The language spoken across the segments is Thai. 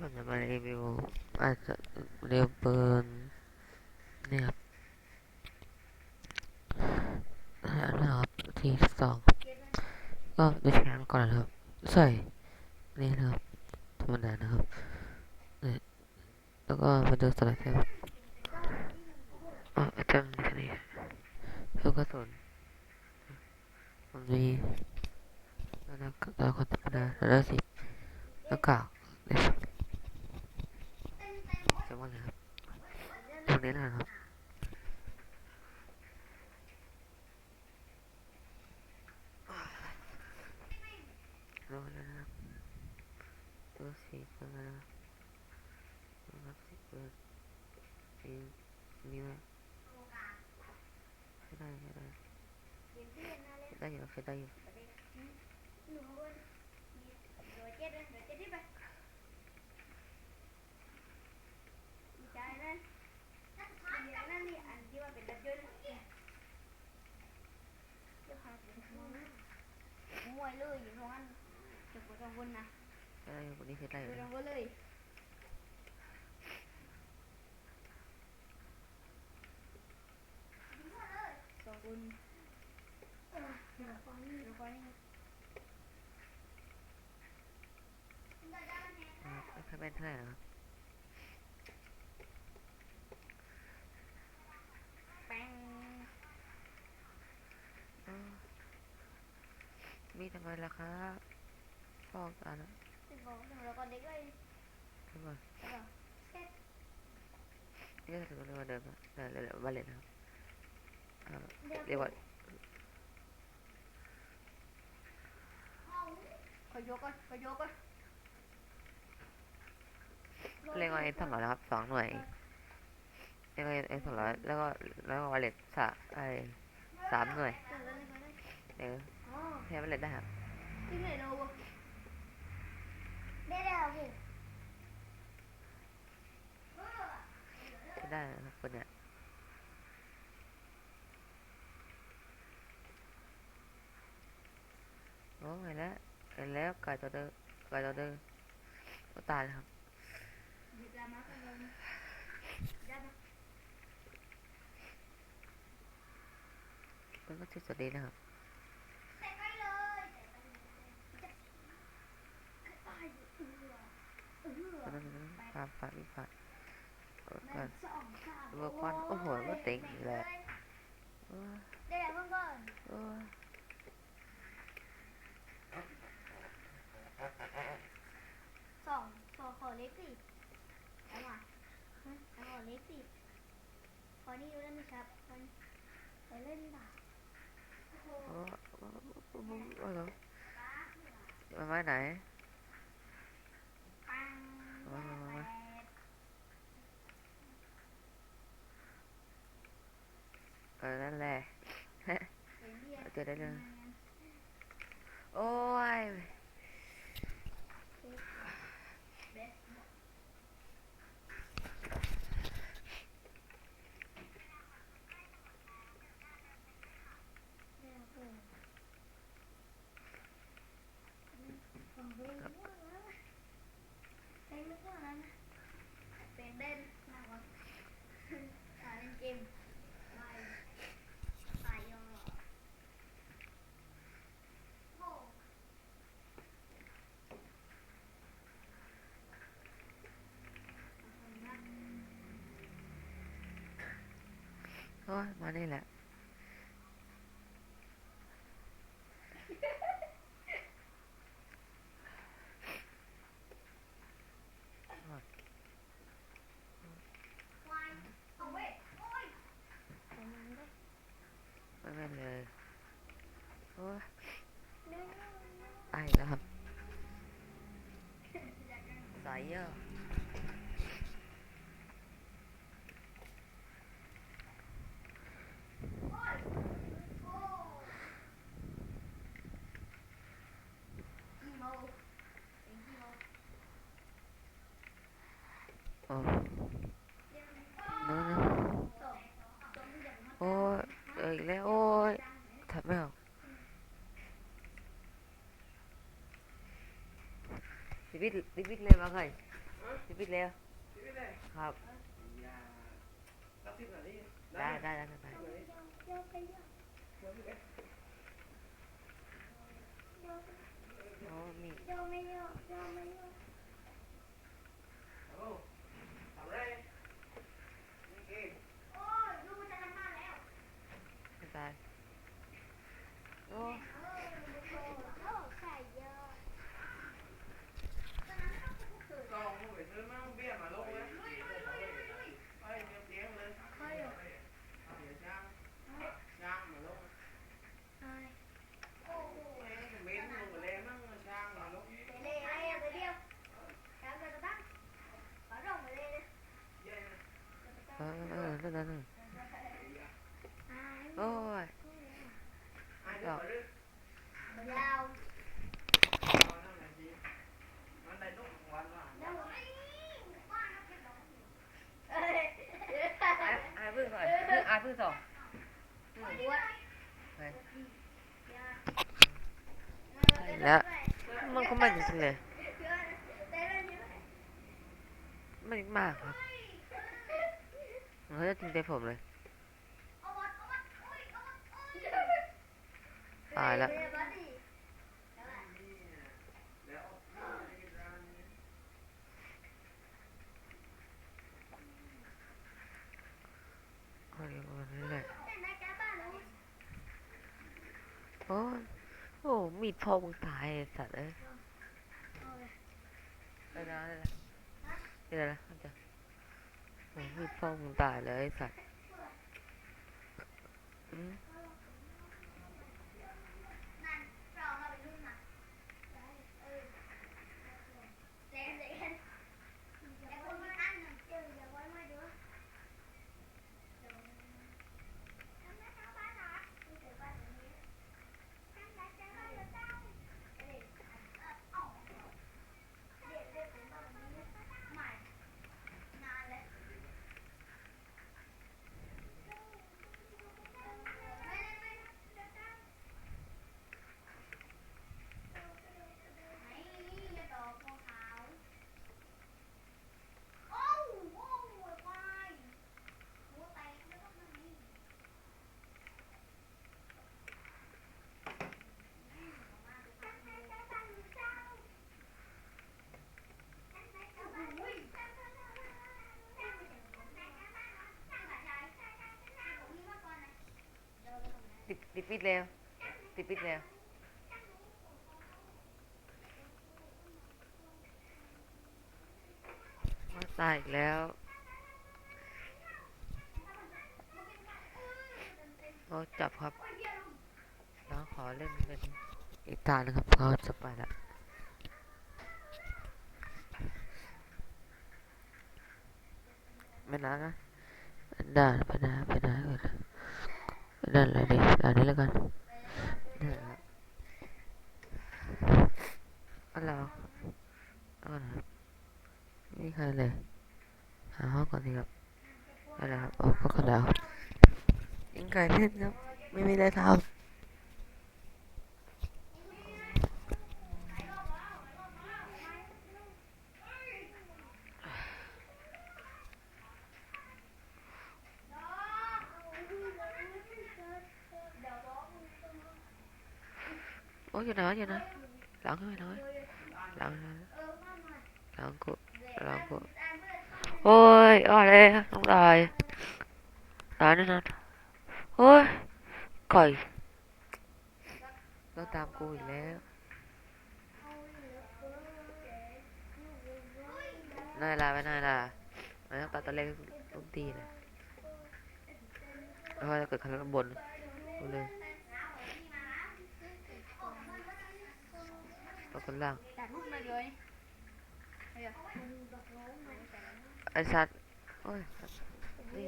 ผมจะมารีวิวอาจจะเรียวปืนเนี่ยครับอันนะครับที่สองก็ดูแชมป์ก่อนนะครับใส่นี่นะครับธรรมดานะครับนี่แล้วก็มาดูสไลด์ครับอ๋อจำแค่นี้ลูกกระสุนผมมีแล้วก็แล้วก็ธรรมดาแล้วสิแล้วก็เนี่ย จะว่าไงครับตรงนี้นะครับรู้แล้วนะครับดูสิเป็นนะครับดูครับสิเปิดสีนี้ไหมใช้ได้ใช้ได้ใช้ได้อยู่ใช้ได้อยู่ มวยเลยอยู่ตรงนั้นจุดบนตรงบนนะใช้ได้อยู่วันนี้ใช้ได้อยู่อยู่ตรนะงบนเลยตรงบนเออเดี๋ยวฟังนี่เดี๋ยวฟังนี่ไม่ค่อยเป็นเท่าไหร่นะครับ แป้ง อ้าว มีทำไมล่ะครับฟอกตานะสิบบอกแล้วก็เด็กเลยทำไมแล้วก็เซ็ตนี่ก็ถือว่าเรื่องเดิมนะเดี๋ยวเดี๋ยววันเลยนะครับอ่าเรียกว่าขอยกก่อนขอยกก่อนเรียกว่าเอ็นสองร้อยนะครับสองหน่วยเรียกว่าเอ็นสองร้อยแล้วก็แล้วก็วอลเล็ตสะไอสามหน่วยเกิดอะไรขึ้นเดี๋ยวอ๋ อใช้วอลเล็ตได้ครับที่ไหนเราได้แล้วพี่ใช้ได้นะครับคนเนี้ยโอ้เห็นแล้วเห็นแล้วไก่ตัวเดิมไก่ตัวเดิมตัวตายแล้วครับหยิบลามากันเลยยัดนะมันก็ชื่อสวัสดีนะครับ ใส่ไปเลยใส่ไป เออตอนนั้นฟาร์มฟาร์มอีกฟาร์มเออหก่อนึ่นงสองสามเบอร์ควันโอ้โหก็เต็งอีกแล้วโอ้ยได้แล้วเพื่อนก่อนโอ้ยสองสองขอเล็กสิเอามาเอาขอเล็กสิขอนี่อยู่แล้วนี่ครับมันไปเล่นด่าโอ้โหโอ้ยโอ้ยโอ้ยโอ้ยโอ้ยเหรอมาไม้ไหน ปัง มามามา แปด เออนั่นแหละ ไปเรียน เจอได้เลย โอ้ย เบส เป็นไม่พวกนั้นเป็นเล่นมากกว่าอ่าเล่นเกมไม่ตายยอโอ้ โอ้ยมานี่แหละ ควายเอาเว้ยโอ้ยไปนั่งได้ ไม่เป็นเลยโอ้ย เนื้อ ไอแล้วครับสายเยอะ กี่โมงเป็นกี่โมง โอ้เรียนนู้นะสองสองอย่างมันโอ้ยเออีกแล้วโอ้ยทำไม่ออกชีวิตชีวิตเลยมาไงเอปิดปิดเร็วที่ไม่ได้ครับ ได้ได้ได้ได้เดี๋ยไปเดี๋ยวโอ้มี เดี๋ยวไม่เดี๋ยวเดี๋ยวไม่เดี๋ยว โอ้ทำไรนี่เอง โอ้ยลูกจะทำมาแล้ว ไม่ตายโอ้ ยาวเอานั่นแหละจีมันได้นุ่มวันว่ะเดี๋ยวไอ้บ้านเราเป็นดอกเอ้ยพึ่งก่อนพึ่งไอ้พึ่งสองแล้วมันก็ไม่จริงเลยแต่เรื่องไม่มากครับมันก็จะจริงใจผมเลยตายแล้ว เดี๋ยวบัดดี้เดี๋ยวอะ เดี๋ยว อะไรประมาณนี้แหละ แต่นายจ้าบ้านหนู โอ้ยโอ้ มีพ่อมึงตายไอ้สัตว์เอ้ยเอาเลยได้แล้วได้แล้วได้แล้วมันจะโอ้มีพ่อมึงตายเลยไอ้สัตว์อืม นั่นเราเราไปรุ่นน่ะเออเซ็นเซ็นแต่คนมันอันหนึ่งเจออย่าไว้ไม่เด้อทำไมชาวบ้านเหรอไม่เจอบ้านแบบนี้ทำไมชาวบ้านเหรอเจ้าเอ้ยเอาเด็กเด็กเป็นบ้านแบบนี้ใหม่นานแล้วไม่ได้ไม่ได้เดี๋ยวเจ้า ไหนอย่าดอกบัวขาวโอ้วโอ้วควายหัวแตกแล้วก็มันนี่อุ้ย ปิดปิดปิดเร็วปิดปิดเร็วมาตายแล้วโอ้จับครับน้องขอเล่นเป็นอีกตานึงครับเขาจะไปละไม่นานนะได้ไปนะไปนะเออ นั่นเลยดิอันนี้แล้วกันนี่นแหละครับอะไรอะครับไม่มีใครเลย หาห้องก่อนดีครับอะไรครับโอ้ก็กระดาวยิงไก่เล่นครับ ไม่มีอะไรทำ โอ้ยอยู่ไหนวะอยู่ไหนหลังให้หน่อยหลังหลังหลังกูหลังกูโอ้ยอะไรต้อ งตายตายแน่นอนโอ้ยก่อยต้องตามกูอีกแล้วนายลาไปนายลาไม่ต้องตัดตะเล็กตุ้มตีเลยแล้วถ้าเกิดขันข้างบนกูเลยเอาคนล่าง จัดรูปมาเลย ไอ้สัตว์โอ้ยนี่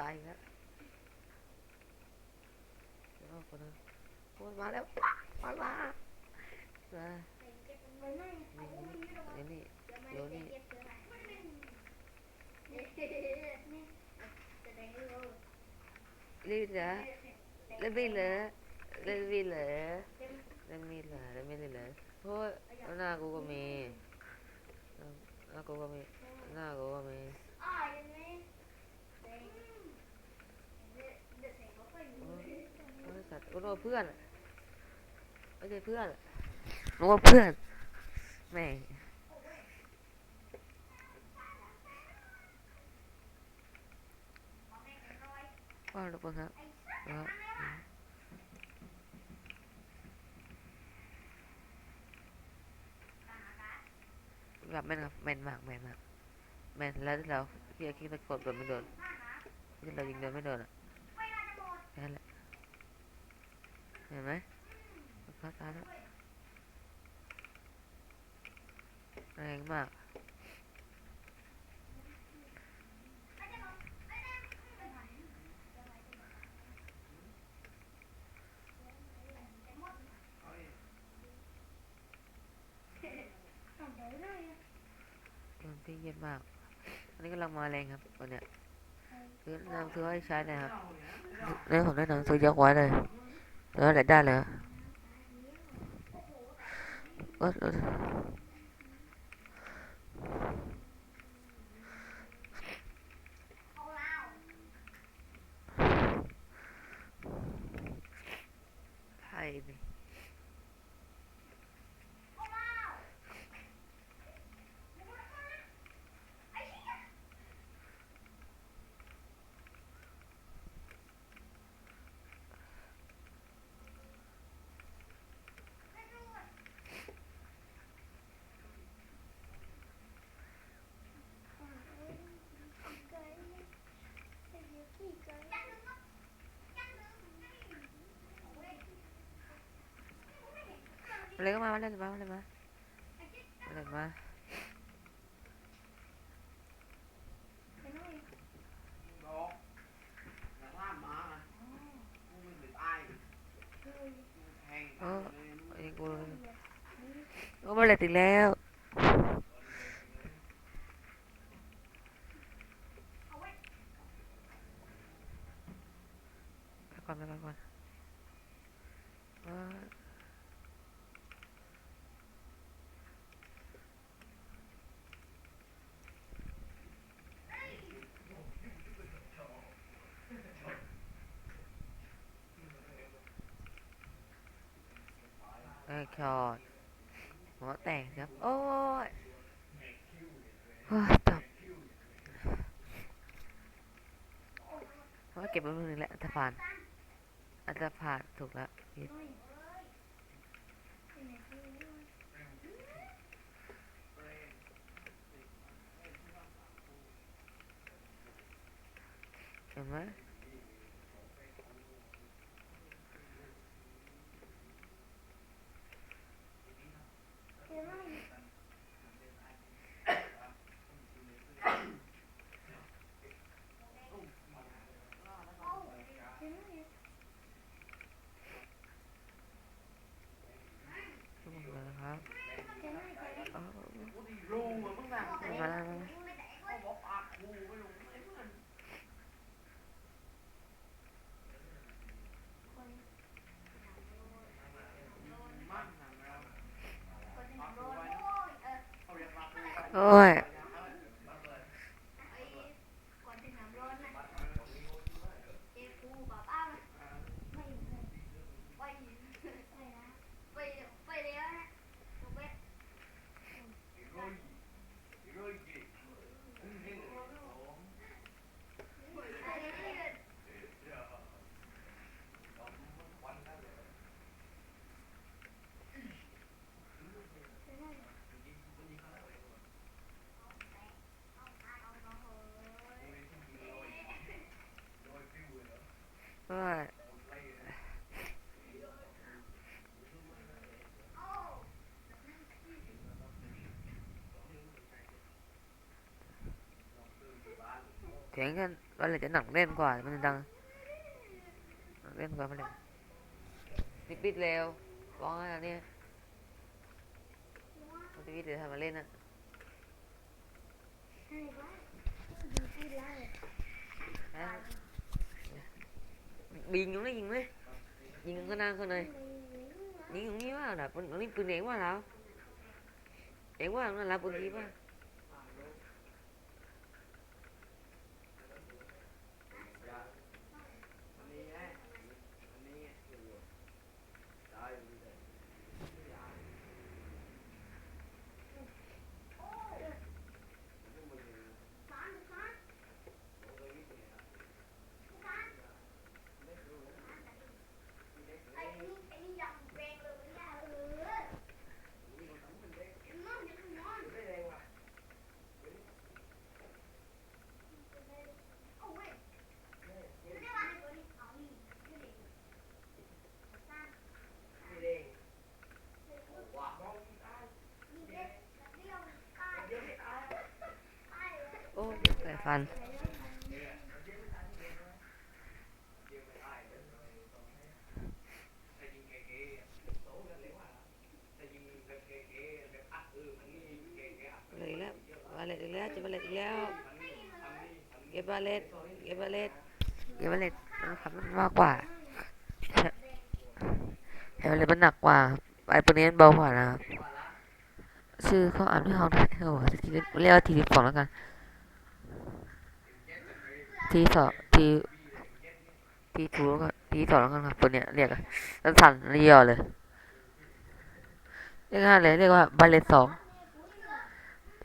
ตายแล้วเดี๋ยวคนนึงโอ้ยมาแล้วมามามาไปนั่งเอาอุ้มมันนี่ลงมาเดี๋ยวนี่เดี๋ยวนี่รีบเหรอเล่นไม่เหรอเล่นไม่เหรอเล่นไม่เหรอเล่นไม่เหรอโอ้ยหน้ากูก็มีหน้ากูก็มีหน้ากูก็มี อ่าอย่างนี้เด็กเด็กเด็กเขาไปอยู่ โอ้ย สัตว์กูนึกว่าเพื่อนไม่ใช่เพื่อนนึกว่าเพื่อนแม่ว่าทุกคนครับแล้วแบบแม่นครับแม่นมากแม่นมากแม่นแล้วที่เราที่เราคิดตะโกดโดนไม่โดนที่เรายิงโดนไม่โดนอะนั้นแหละ เห็นไหมพลาดตาแล้วแรงมากเอาดิโดนพี่เย็นมาก อันนี้กำลังมาแรงครับวันเนี้ยซื้อน้ำซื้อให้ใช้นะครับเอาเนี่ผมได้หนังซื้อยกไว้เลย แล้วไหนไ เลยมามาเลยมา ดอกอย่าล่ามมานะกูมันเป็นตายแทงตายเลย ไอ้กูโอ้มาเลยติดแล้วไปก่อนไปก่อน ก่อนว้าเอ้ยคอดหัวแตกครับ โอ้ยโอ้ยจบว่าเก็บไว้มือนึงแหละอัตรผ่านอัตรผ่านถูกแล้วเห็นไหมทุกคนเลยนะครับเอา กูดีรูเหมือนมึงนะ มา เขาบอกปากกูไม่ลงไอ้เพื่อนมันหนังแล้วปากกูไว้นะเขาเรียก ปา đúng rồi chuyển lên bây giờ nặng lên quả mình đang lên quả mình biết biết leo bóng là đi. Không biết để thằng mà lên ạ. À. กเล่นกว่าบาเลตปิดปิดเร็วร้องอะไรเนี่ยมันจะปิดเดี๋ยวทำมาเล่นนะใช่ปะดีขึ้นแล้วฮะยิงตรงนี้ยิงไหมยิงก็นั่งคนยยิงตรงนี้ว่าน่ะปืนนี่ปืนเองว่าแล้วเองว่านั่นละปืนที่ว่า อันนี้ไงอันนี้ได้อยู่เลย ไอ้นี่ไอ้นี่ยังแรงเลยเนี่ยเออน้องยังน้องเอาเว้ยไม่ได้ว่าในตัวนี้เอานี่นี่เลยสั้น นี่เด้ง ว้าวนี่เด็กเดียวตายเดียวตายตายเลย โอ้ยแต่ฟัน แต่ยิงเก๋ๆโตกันเลยว่าแต่ยิงแบบเก๋ๆแบบอัดเออมันนี่เก๋ๆอัด เลยแล้วบาเลตอีกแล้วจะบาเลตอีกแล้ว อันนี้อันนี้ เก็บบาเลตเก็บเลตเก็บเลตมันขับมันมากกว่าแต่บเลตมันหนักกว่าไอ้ปืนนี้มันเบากว่านะครับชื่อเขาอ่านไม่ออกนะเขาเรียกว่าทีสิบสองแล้วกันทีสองทีทีทูแล้วก็ทีสองแล้วกันครับปืนเนี้ยเรียกอะสั้นๆเรียวเลยเรียกง่ายเลยเรียกว่าบาเลตสอง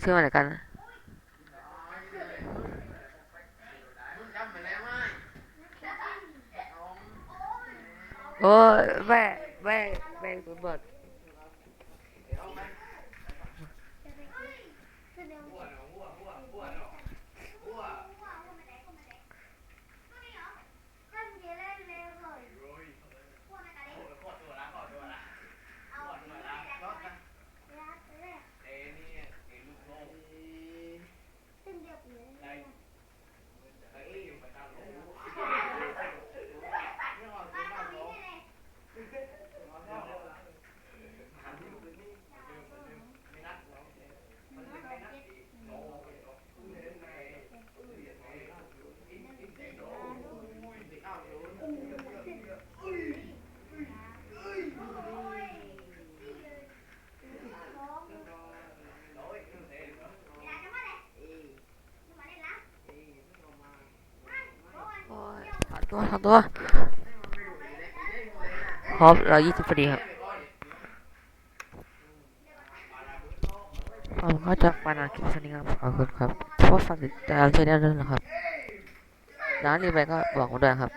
เชื่อมาไหนกันนะ มึงจำไปแล้วไหมน้อง โอ้ยแม่แม่แม่ตัวเบิด เดี๋ยวเอาไหม แสดง หัว ว่า เนาะหัวหัวหัวเนาะหัว ว่าว่ามันแดงก็มันแดงก็นี่เหรอท่านเจเล่นเลยเลย โรย พวกนั้นอะไร โอ้ยขอตัวละขอตัวละ เอา ขอ ไป ตัว เล ละ ย รถนะ รัดเลย เอ้นี่เอ้ลูกโลก ซึ่งเดียวกันเลย เอ้ยอยู่ประจำโอ้โหไม่ออก บ้า บ้าน น ตรง เขา นี้เลย ไม่นัดมันไม่นัดโอ้ยเห็นไหมอ้าวอยู่ โอ้ยนี่เลยร้อง โอ้ยขึ้นเองเหรอ เวลาจะมาเลย เอ้ย จะมาเล่นแล้ว เอ้ยไม่ต้องมา โอ้ย โอ้ย ถอนตัวถอนตัวครบร้อยยี่สิบพอดีครับผมก็จะมานาคลิปนี้ครับขอบคุณครับชอบฝากติดตามช่วยได้ด้วยนะครับร้านรีไปก็บอกมาด้วยครับ